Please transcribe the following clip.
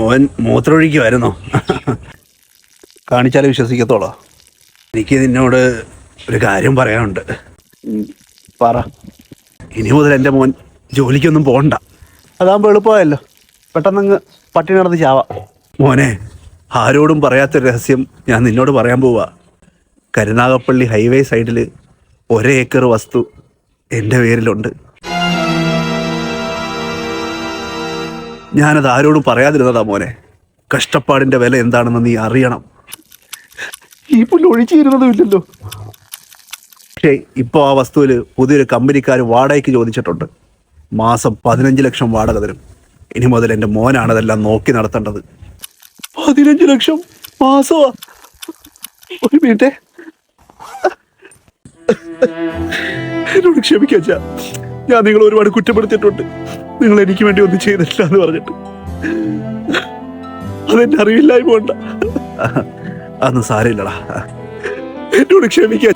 മോൻ മൂത്രമൊഴിക്കുമായിരുന്നോ കാണിച്ചാലേ വിശ്വസിക്കത്തോളോ എനിക്ക് നിന്നോട് ഒരു കാര്യം പറയാനുണ്ട്. പറ. ഇനി മുതൽ എന്റെ മോൻ ജോലിക്കൊന്നും പോകണ്ട. അതാകുമ്പോൾ എളുപ്പമായല്ലോ. പെട്ടെന്നങ്ങ് പട്ടിണി നടന്ന് ചാവാം. മോനെ ആരോടും പറയാത്തൊരു രഹസ്യം ഞാൻ നിന്നോട് പറയാൻ പോവാ. കരുനാഗപ്പള്ളി ഹൈവേ സൈഡിൽ ഒരേ ഏക്കർ വസ്തു എന്റെ പേരിലുണ്ട്. ഞാനത് ആരോടും പറയാതിരുന്നതാ മോനെ. കഷ്ടപ്പാടിന്റെ വില എന്താണെന്ന് നീ അറിയണം. ഈ പുല്ല് ഒഴിച്ചിരുന്നതും ഇല്ലല്ലോ. പക്ഷേ ഇപ്പോൾ ആ വസ്തുവിൽ പുതിയൊരു കമ്പനിക്കാർ വാടകയ്ക്ക് ചോദിച്ചിട്ടുണ്ട്. മാസം പതിനഞ്ച് ലക്ഷം വാടക തരും. ഇനി മുതൽ എന്റെ മോനാണ് അതെല്ലാം നോക്കി നടത്തേണ്ടത്. പതിനഞ്ച് ലക്ഷം മാസമാ. ഒരു മിനിറ്റ്. എന്നോട് ക്ഷമിക്കാച്ച ഞാൻ നിങ്ങൾ ഒരുപാട് കുറ്റപ്പെടുത്തിയിട്ടുണ്ട്. നിങ്ങൾ എനിക്ക് വേണ്ടി ഒന്നും ചെയ്തിട്ടില്ല എന്ന് പറഞ്ഞിട്ട്. അതെന്നെ അറിവില്ലായി പോണ്ട അന്ന് സാരില്ലടാ എന്നോട് ക്ഷമിക്കാൻ